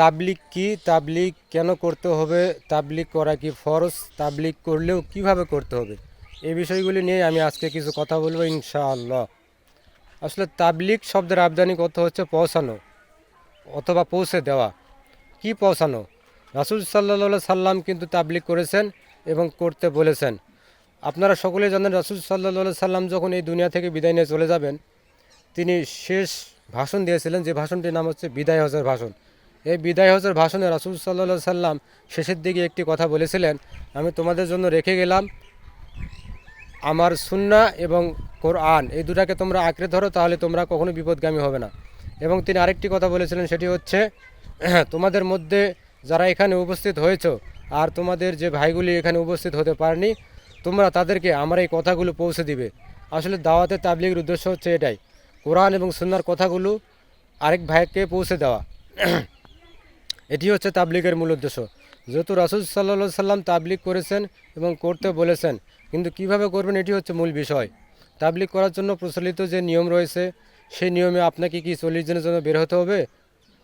তাবলিক কি? তাবলিক কেন করতে হবে? তাবলিক করা কি ফরজ? তাবলিক করলেও কীভাবে করতে হবে? এই বিষয়গুলি নিয়ে আমি আজকে কিছু কথা বলব ইনশাআল্লাহ। আসলে তাবলিক শব্দের আবদানিক অর্থ হচ্ছে? পৌঁছানো অথবা পৌঁছে দেওয়া। কি পৌঁছানো? রাসুল সাল্লা সাল্লাম কিন্তু তাবলিক করেছেন এবং করতে বলেছেন। আপনারা সকলে জানেন, রাসুল সাল্লা সাল্লাম যখন এই দুনিয়া থেকে বিদায় নিয়ে চলে যাবেন, তিনি শেষ ভাষণ দিয়েছিলেন। যে ভাষণটির নাম হচ্ছে বিদায় হজের ভাষণ। এই বিদায় হজের ভাষণে রাসুল সাল্লা সাল্লাম শেষের দিকে একটি কথা বলেছিলেন, আমি তোমাদের জন্য রেখে গেলাম আমার সুন্না এবং কোরআন। এই দুটাকে তোমরা আঁকড়ে ধরো, তাহলে তোমরা কখনো বিপদগামী হবে না। এবং তিনি আরেকটি কথা বলেছিলেন, সেটি হচ্ছে, তোমাদের মধ্যে যারা এখানে উপস্থিত হয়েছো আর তোমাদের যে ভাইগুলি এখানে উপস্থিত হতে পারেনি, তোমরা তাদেরকে আমার এই কথাগুলো পৌঁছে দিবে। আসলে দাওয়াতে তাবলিগের উদ্দেশ্য হচ্ছে এটাই, কোরআন এবং সুন্নার কথাগুলো আরেক ভাইকে পৌঁছে দেওয়া। এটি হচ্ছে তাবলিগের মূল উদ্দেশ্য। যেহেতু রাসুল সাল্লা সাল্লাম তাবলিগ করেছেন এবং করতে বলেছেন, কিন্তু কীভাবে করবেন এটি হচ্ছে মূল বিষয়। তাবলিগ করার জন্য প্রচলিত যে নিয়ম রয়েছে, সেই নিয়মে আপনাকে কি চল্লিশ দিনের জন্য বের হতে হবে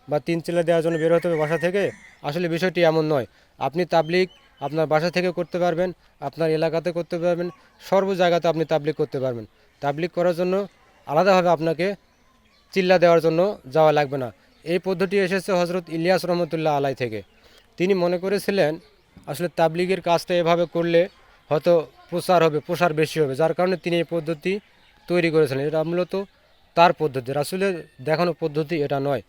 বা তিন চিলা দেওয়ার জন্য বের হতে হবে বাসা থেকে? আসলে বিষয়টি এমন নয়। আপনি তাবলিগ আপনার বাসা থেকে করতে পারবেন, আপনার এলাকাতে করতে পারবেন, সর্ব জায়গাতে আপনি তাবলিগ করতে পারবেন। তাবলিগ করার জন্য আলাদাভাবে আপনাকে চিল্লা দেওয়ার জন্য যাওয়া লাগবে না। এই পদ্ধতি এসেছে হজরত ইলিয়াস রহমতুল্লাহ আলাই থেকে। তিনি মনে করেছিলেন, আসলে তাবলিগের কাজটা এভাবে করলে হয়তো প্রসার হবে, প্রসার বেশি হবে। যার কারণে তিনি এই পদ্ধতি তৈরি করেছিলেন। এটা মূলত তার পদ্ধতি। রাসুলের দেখানো পদ্ধতি এটা নয়।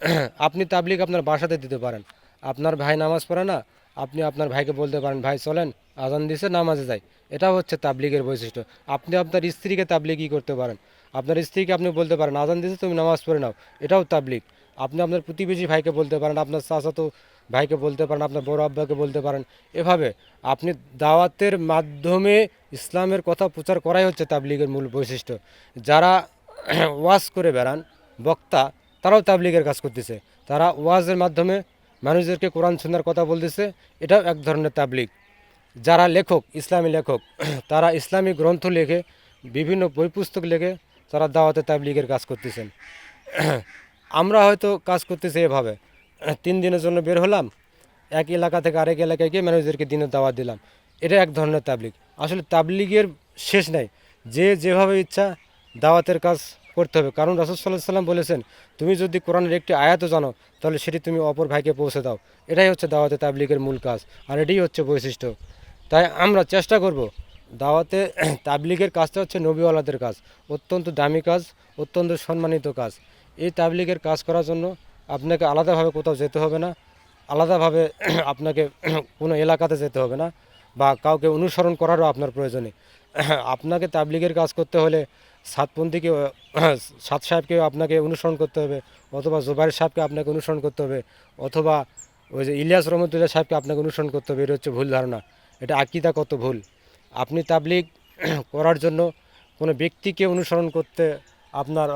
আপনি তাবলিগ আপনার বাসাতে দিতে পারেন। আপনার ভাই নামাজ পড়ে না, আপনি আপনার ভাইকে বলতে পারেন, ভাই, চলেন, আজান দিছে, নামাজে যাই। এটা হচ্ছে তাবলিগের বৈশিষ্ট্য। আপনি আপনার স্ত্রীকে তাবলিগই করতে পারেন। আপনার স্ত্রীকে আপনি বলতে পারেন, আজান দিছে তুমি নামাজ পড়ে নাও। এটাও তাবলিক আপনি আপনার প্রতিবেশী ভাইকে বলতে পারেন, আপনার চাচাতো ভাইকে বলতে পারেন, আপনার বড় আব্বাকে বলতে পারেন। এভাবে আপনি দাওয়াতের মাধ্যমে ইসলামের কথা প্রচার করাই হচ্ছে তাবলিগের মূল বৈশিষ্ট্য। যারা ওয়াজ করে বেড়ান, বক্তা, তারাও তাবলিগের কাজ করতেছে। তারা ওয়াজের মাধ্যমে মানুষদেরকে কোরআন, সুন্নার কথা বলতেছে, এটাও এক ধরনের তাবলিগ। যারা লেখক, ইসলামী লেখক, তারা ইসলামী গ্রন্থ লেখে, বিভিন্ন বই পুস্তক লেখে তারা দাওয়াতে তাবলিগের কাজ করতেছেন। আমরা হয়তো কাজ করতেছি এভাবে। তিন দিনের জন্য বের হলাম, এক এলাকা থেকে আরেক এলাকায় গিয়ে মানুষদেরকে দিনের দাওয়াত দিলাম। এটা এক ধরনের তাবলিগ। আসলে তাবলিগের শেষ নাই। যে যেভাবে ইচ্ছা দাওয়াতের কাজ করতে হবে। কারণ রাসুল সাল্লাহ সাল্লাম বলেছেন, তুমি যদি কোরআনের একটি আয়াতও জানো, তাহলে সেটি তুমি অপর ভাইকে পৌঁছে দাও। এটাই হচ্ছে দাওয়াতে তাবলিগের মূল কাজ। আর এটাই হচ্ছে বৈশিষ্ট্য। তাই আমরা চেষ্টা করব দাওয়াতে তাবলিগের কাজটা হচ্ছে নবীওয়ালাদের কাজ। অত্যন্ত দামি কাজ, অত্যন্ত সম্মানিত কাজ। এই তাবলিগের কাজ করার জন্য আপনাকে আলাদাভাবে কোথাও যেতে হবে না। আলাদাভাবে আপনাকে কোনো এলাকাতে যেতে হবে না বা কাউকে অনুসরণ করারও আপনার প্রয়োজনে। আপনাকে তাবলিগের কাজ করতে হলে সাতপন্থীকে, সাত সাহেবকে আপনাকে অনুসরণ করতে হবে অথবা জোবাইর সাহেবকে আপনাকে অনুসরণ করতে হবে অথবা ওই যে ইলিয়াস রহমতুল্লাহ সাহেবকে আপনাকে অনুসরণ করতে হবে, এটা হচ্ছে ভুল ধারণা। এটা আকিদা কত ভুল। আপনি তাবলিগ করার জন্য কোনো ব্যক্তিকে অনুসরণ করতে আপনার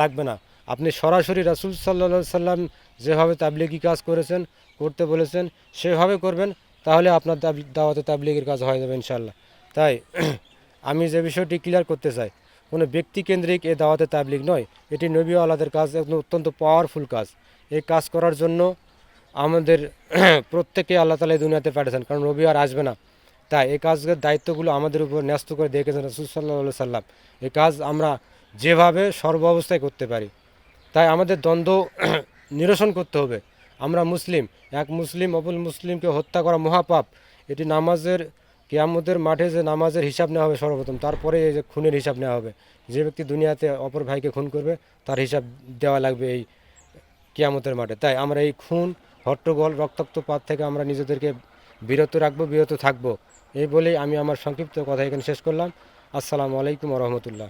লাগবে না। আপনি সরাসরি রাসুল সাল্লা সাল্লাম যেভাবে তাবলিগি কাজ করেছেন, করতে বলেছেন, সেভাবে করবেন, তাহলে আপনার দাওয়াতে তাবলিগের কাজ হয়ে যাবে ইনশাল্লাহ তাই আমি যে বিষয়টি ক্লিয়ার করতে চাই, কোনো ব্যক্তিকেন্দ্রিক এ দাওয়াতে তাবলিগ নয়। এটি নবী আলাদের কাজ অত্যন্ত পাওয়ারফুল কাজ। এই কাজ করার জন্য আমাদের প্রত্যেকে আল্লাহ তালা দুনিয়াতে পাঠিয়েছেন, কারণ রবি আর আসবে না। তাই এই কাজের দায়িত্বগুলো আমাদের উপর ন্যস্ত করে দেখেছেন রসুল সাল্লাহ সাল্লাম এই কাজ আমরা যেভাবে সর্ব অবস্থায় করতে পারি, তাই আমাদের দ্বন্দ্ব নিরসন করতে হবে। আমরা মুসলিম, এক মুসলিম অপর মুসলিমকে হত্যা করা মহাপাপ, এটি নামাজের, কেয়ামতের মাঠে যে নামাজের হিসাব নেওয়া হবে সর্বপ্রথম, তারপরে এই যে খুনের হিসাব নেওয়া হবে। যে ব্যক্তি দুনিয়াতে অপর ভাইকে খুন করবে, তার হিসাব দেওয়া লাগবে এই কেয়ামতের মাঠে। তাই আমরা এই খুন, হট্টগোল রক্তাক্তপাত থেকে আমরা নিজেদেরকে বিরত রাখব, বিরত থাকব। এই বলেই আমি আমার সংক্ষিপ্ত কথা এখানে শেষ করলাম। আসসালামু আলাইকুম রহমতুল্লাহ।